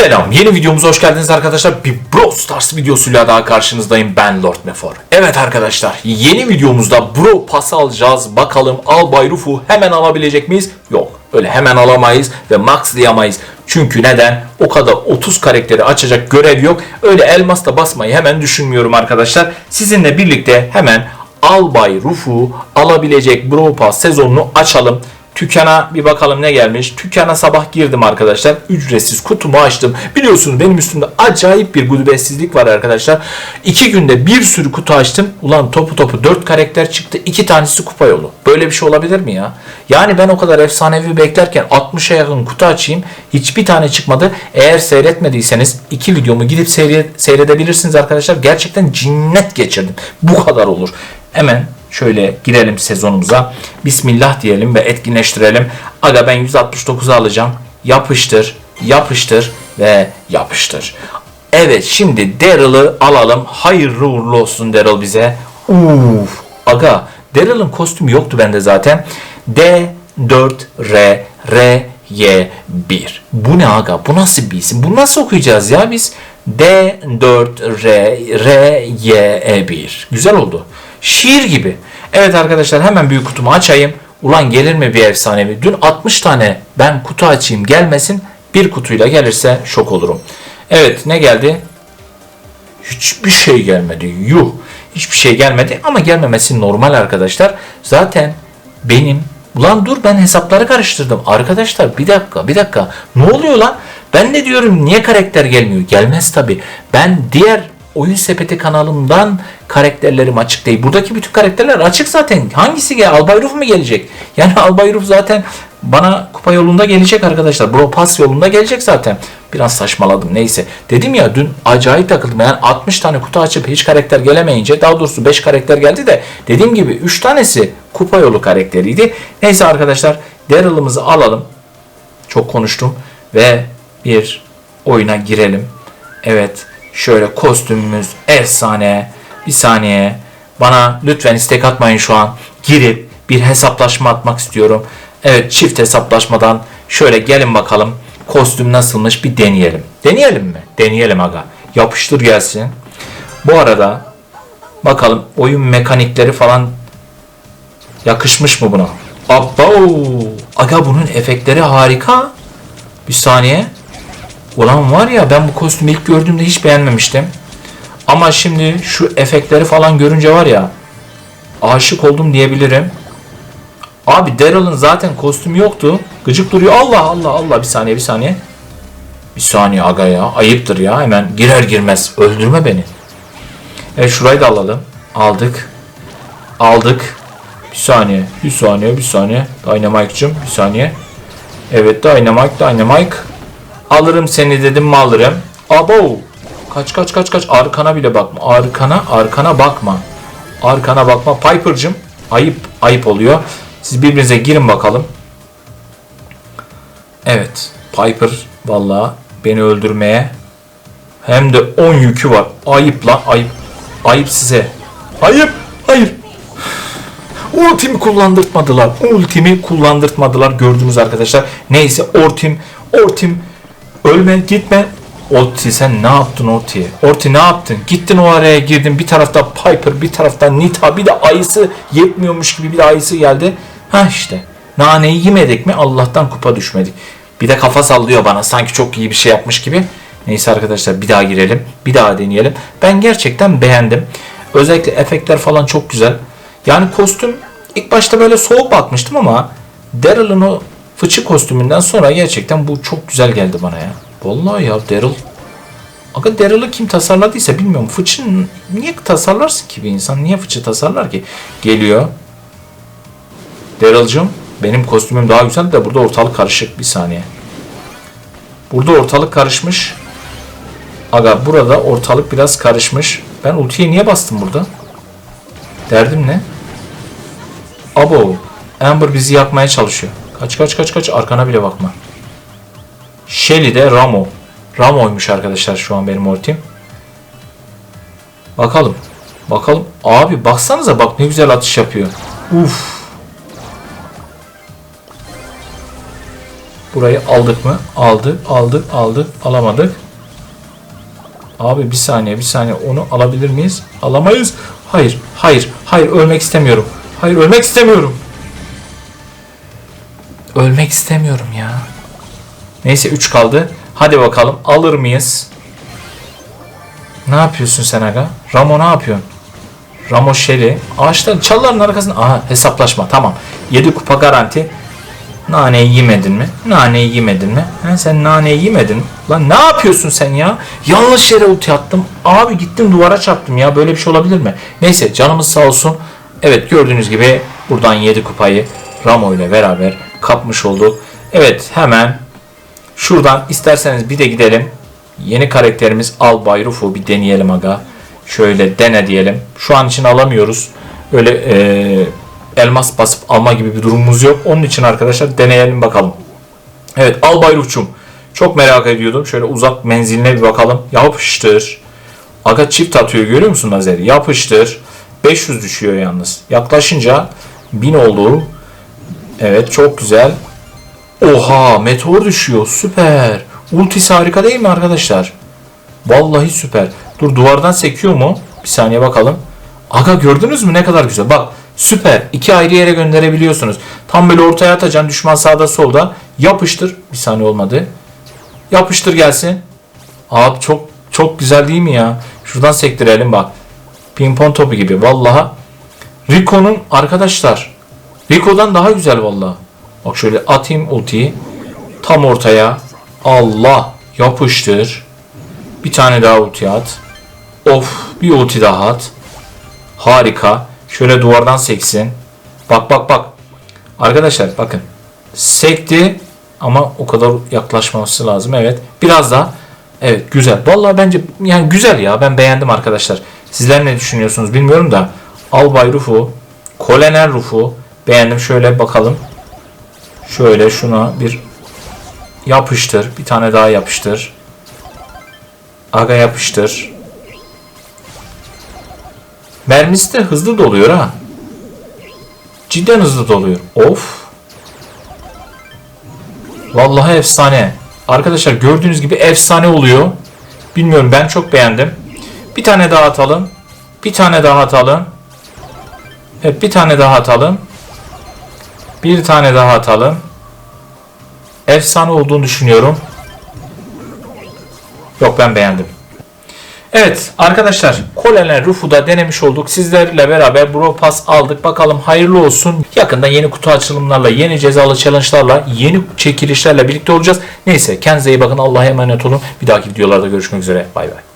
Selam, yeni videomuza hoş geldiniz arkadaşlar. Bir Brawl Stars videosuyla daha karşınızdayım. Ben Lord Mefor. Evet arkadaşlar, yeni videomuzda Bro Pass alacağız. Bakalım Albay Ruf'u hemen alabilecek miyiz? Yok, öyle hemen alamayız ve maxlayamayız. Çünkü neden? O kadar 30 karakteri açacak görev yok. Öyle elmasla basmayı hemen düşünmüyorum arkadaşlar. Sizinle birlikte hemen Albay Ruf'u alabilecek Brawl Pass sezonunu açalım. Tükana bir bakalım ne gelmiş. Tükana sabah girdim arkadaşlar. Ücretsiz kutumu açtım. Biliyorsunuz benim üstümde acayip bir gudubetsizlik var arkadaşlar. İki günde bir sürü kutu açtım. Ulan topu topu dört karakter çıktı. iki tanesi kupa yolu. Böyle bir şey olabilir mi ya? Yani ben o kadar efsanevi beklerken 60'a yakın kutu açayım. Hiçbir tane çıkmadı. Eğer seyretmediyseniz iki videomu gidip seyre- seyredebilirsiniz arkadaşlar. Gerçekten cinnet geçirdim. Bu kadar olur. Hemen Şöyle girelim sezonumuza. Bismillah diyelim ve etkinleştirelim. Aga ben 169'u alacağım. Yapıştır, yapıştır ve yapıştır. Evet şimdi Daryl'ı alalım. Hayırlı uğurlu olsun Daryl bize. Uf. Aga Daryl'ın kostümü yoktu bende zaten. D4R R Y 1. Bu ne aga? Bu nasıl bir isim? Bu nasıl okuyacağız ya biz? D4 R R Y 1. Güzel oldu. Şiir gibi. Evet arkadaşlar hemen büyük kutumu açayım. Ulan gelir mi bir efsanevi? Dün 60 tane ben kutu açayım gelmesin. Bir kutuyla gelirse şok olurum. Evet ne geldi? Hiçbir şey gelmedi. Yuh. Hiçbir şey gelmedi ama gelmemesi normal arkadaşlar. Zaten benim Ulan dur ben hesapları karıştırdım. Arkadaşlar bir dakika bir dakika. Ne oluyor lan? Ben de diyorum niye karakter gelmiyor? Gelmez tabi. Ben diğer oyun sepeti kanalımdan karakterlerim açık değil. Buradaki bütün karakterler açık zaten. Hangisi gel? Albay Ruf mu gelecek? Yani Albay Ruf zaten bana kupa yolunda gelecek arkadaşlar. Bro Pass yolunda gelecek zaten. Biraz saçmaladım neyse. Dedim ya dün acayip takıldım. Yani 60 tane kutu açıp hiç karakter gelemeyince daha doğrusu 5 karakter geldi de dediğim gibi 3 tanesi kupa yolu karakteriydi. Neyse arkadaşlar Daryl'ımızı alalım. Çok konuştum ve bir oyuna girelim. Evet şöyle kostümümüz efsane. Bir saniye bana lütfen istek atmayın şu an. Girip bir hesaplaşma atmak istiyorum. Evet çift hesaplaşmadan şöyle gelin bakalım kostüm nasılmış bir deneyelim. Deneyelim mi? Deneyelim aga. Yapıştır gelsin. Bu arada bakalım oyun mekanikleri falan yakışmış mı buna? Abba Aga bunun efektleri harika. Bir saniye. Ulan var ya ben bu kostümü ilk gördüğümde hiç beğenmemiştim. Ama şimdi şu efektleri falan görünce var ya aşık oldum diyebilirim. Abi Daryl'ın zaten kostümü yoktu. Gıcık duruyor. Allah Allah Allah bir saniye bir saniye. Bir saniye aga ya. Ayıptır ya. Hemen girer girmez. Öldürme beni. Evet şurayı da alalım. Aldık. Aldık. Bir saniye. Bir saniye. Bir saniye. Dynamite'cım. Bir saniye. Evet Dynamite. Dynamite. Alırım seni dedim mi alırım. Abo. Kaç kaç kaç kaç. Arkana bile bakma. Arkana arkana bakma. Arkana bakma. Piper'cım. Ayıp ayıp oluyor. Siz birbirinize girin bakalım. Evet. Piper vallahi beni öldürmeye hem de 10 yükü var. Ayıp lan ayıp. Ayıp size. Ayıp. Hayır. Ultimi kullandırtmadılar. Ultimi kullandırtmadılar gördünüz arkadaşlar. Neyse Ortim. Ortim. Ölme gitme. Orti sen ne yaptın Orti? Orti ne yaptın? Gittin o araya girdin. Bir tarafta Piper bir tarafta Nita bir de ayısı yetmiyormuş gibi bir ayısı geldi. Ha işte. Naneyi yemedik mi Allah'tan kupa düşmedik. Bir de kafa sallıyor bana sanki çok iyi bir şey yapmış gibi. Neyse arkadaşlar bir daha girelim. Bir daha deneyelim. Ben gerçekten beğendim. Özellikle efektler falan çok güzel. Yani kostüm ilk başta böyle soğuk bakmıştım ama Daryl'ın o fıçı kostümünden sonra gerçekten bu çok güzel geldi bana ya. Vallahi ya Daryl. Aga Daryl'ı kim tasarladıysa bilmiyorum. Fıçı niye tasarlarsın ki bir insan? Niye fıçı tasarlar ki? Geliyor. Daryl'cığım benim kostümüm daha güzel de burada ortalık karışık bir saniye. Burada ortalık karışmış. Aga burada ortalık biraz karışmış. Ben ultiye niye bastım burada? Derdim ne? Abo. Amber bizi yakmaya çalışıyor. Kaç kaç kaç kaç arkana bile bakma. Shelly de Ramo. Ramo'ymuş arkadaşlar şu an benim ultim. Bakalım. Bakalım. Abi baksanıza bak ne güzel atış yapıyor. Uf. Burayı aldık mı? Aldık, aldık, aldık, alamadık. Abi bir saniye, bir saniye. Onu alabilir miyiz? Alamayız. Hayır, hayır, hayır. Ölmek istemiyorum. Hayır, ölmek istemiyorum. Ölmek istemiyorum ya. Neyse 3 kaldı. Hadi bakalım alır mıyız? Ne yapıyorsun sen aga? Ramo ne yapıyorsun? Ramo Şeli. Ağaçların çalıların arkasında. Aha hesaplaşma tamam. 7 kupa garanti. Naneyi yemedin mi? Naneyi yemedin mi? He, sen naneyi yemedin. Lan ne yapıyorsun sen ya? Yanlış yere ulti attım. Abi gittim duvara çarptım ya. Böyle bir şey olabilir mi? Neyse canımız sağ olsun. Evet gördüğünüz gibi buradan 7 kupayı Ramo ile beraber kapmış olduk. Evet hemen şuradan isterseniz bir de gidelim. Yeni karakterimiz Albay Rufo bir deneyelim aga. Şöyle dene diyelim. Şu an için alamıyoruz. Öyle eee, elmas basıp alma gibi bir durumumuz yok. Onun için arkadaşlar deneyelim bakalım. Evet Albay Rufçum. Çok merak ediyordum. Şöyle uzak menziline bir bakalım. Yapıştır. Aga çift atıyor görüyor musun lazeri? Yapıştır. 500 düşüyor yalnız. Yaklaşınca 1000 oldu. Evet çok güzel. Oha meteor düşüyor. Süper. Ultisi harika değil mi arkadaşlar? Vallahi süper. Dur duvardan sekiyor mu? Bir saniye bakalım. Aga gördünüz mü ne kadar güzel. Bak süper. İki ayrı yere gönderebiliyorsunuz. Tam böyle ortaya atacaksın. Düşman sağda solda. Yapıştır. Bir saniye olmadı. Yapıştır gelsin. Abi çok çok güzel değil mi ya? Şuradan sektirelim bak. Pimpon topu gibi. Vallahi Rico'nun arkadaşlar Rico'dan daha güzel vallahi. Bak şöyle atayım ultiyi. Tam ortaya. Allah yapıştır. Bir tane daha ulti at. Of bir ulti daha at. Harika. Şöyle duvardan seksin. Bak bak bak. Arkadaşlar bakın. Sekti ama o kadar yaklaşmaması lazım. Evet. Biraz daha. Evet güzel. Vallahi bence yani güzel ya. Ben beğendim arkadaşlar. Sizler ne düşünüyorsunuz bilmiyorum da. Albay Rufu, Kolonel Rufu beğendim. Şöyle bakalım. Şöyle şuna bir yapıştır. Bir tane daha yapıştır. Aga yapıştır. Mermisi de hızlı doluyor ha. Cidden hızlı doluyor. Of. Vallahi efsane. Arkadaşlar gördüğünüz gibi efsane oluyor. Bilmiyorum ben çok beğendim. Bir tane daha atalım. Bir tane daha atalım. Evet bir tane daha atalım. Bir tane daha atalım. Efsane olduğunu düşünüyorum. Yok ben beğendim. Evet arkadaşlar Kolonel Rufu'da denemiş olduk. Sizlerle beraber Bro Pass aldık. Bakalım hayırlı olsun. Yakında yeni kutu açılımlarla, yeni cezalı challenge'larla, yeni çekilişlerle birlikte olacağız. Neyse kendinize iyi bakın. Allah'a emanet olun. Bir dahaki videolarda görüşmek üzere. Bay bay.